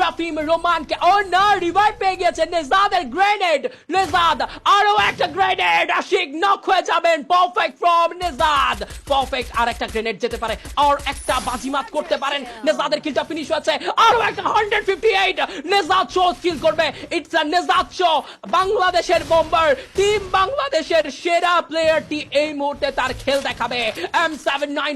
রাফিম রোমানকে ও না রিভাইভ পেয়ে গেছে নেজাদের গ্রেনেড নেজাদ, আরও একটা গ্রেনেড আশিক নক হয়ে যাবেন। Perfect from Nejad. পারফেক্ট আর একটা গ্রেনেড যেতে পারে। আর একটা বাজিমাত করতে পারেন। নেজাদের কিলটা ফিনিশ হয়েছে। আরও একটা 158 নেজাদ শো স্কিল করবে। ইটস আ নেজাদ শো বাংলাদেশের বোম্বার টিম বাংলাদেশের সেরা প্লেয়ারটি এই মুহূর্তে তার খেল দেখাবে।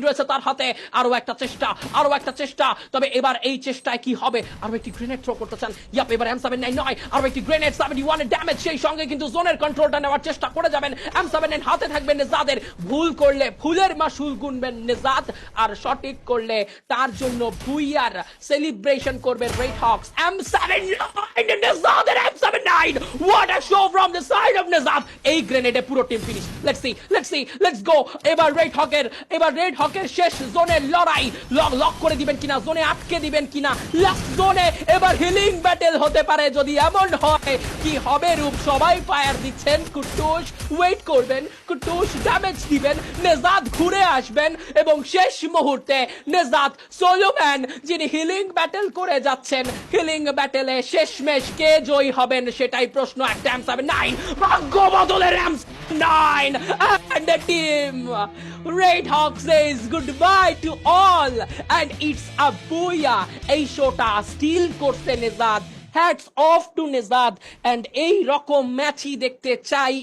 রয়েছে তার হাতে। আরও একটা চেষ্টা, আরও একটা চেষ্টা। তবে এবার এই চেষ্টায় কি হবে? আরও একটি গ্রেনেড থ্রো করতে চান। ইয়াপ, এবার এম সেভেন নাইন নয়। আরও একটি গ্রেনেড সেভেন্টি ওয়ানের ড্যামেজ সেই সঙ্গে কিন্তু জোনের কন্ট্রোলটা নেওয়ার চেষ্টা করে যাবেন। এম সেভেন নাইন হাতে থাকবেন নেজাদের। ভুল করলে ফুলের মাসুল গুনবেন নেজাদ। আর সঠিক করলে তার জন্য ভুইয়ার সেলিব্রেশন করবেন red hawks M seven nine নেজাদের M seven nine what a show from the side of এই গ্রেনেডে পুরো team finish let's see let's see let's go এবার রেড হকের এবার রেড হকের শেষ জোনের লড়াই লক লক করে দিবেন কিনা জোনে আটকে দিবেন কিনা লাস্ট জোনে এবার হিলিং ব্যাটেল হতে পারে যদি এমন হয় কি হবে রূপ সবাই ফায়ার দিচ্ছেন কুটুস ওয়েট করবেন কুটুস ড্যামেজ দিবেন নেজাদ ঘুরে আসবেন এবং শেষ মুহূর্তে নেজাদ সোলোম্যান যিনি হিলিং ব্যাটেল করে যাচ্ছেন হিলিং ব্যাটেলে শেষমেশ কে জয়ী হবেন সেটাই প্রশ্ন একটা এম সেভেন নাইন ভাগ্য বদলের M nine. And the team, Red Hawk says goodbye to all. And it's a booyah. এই শোটা স্টিল করছে Nejad hats off to Nejad and এই রকম ম্যাচই দেখতে চাই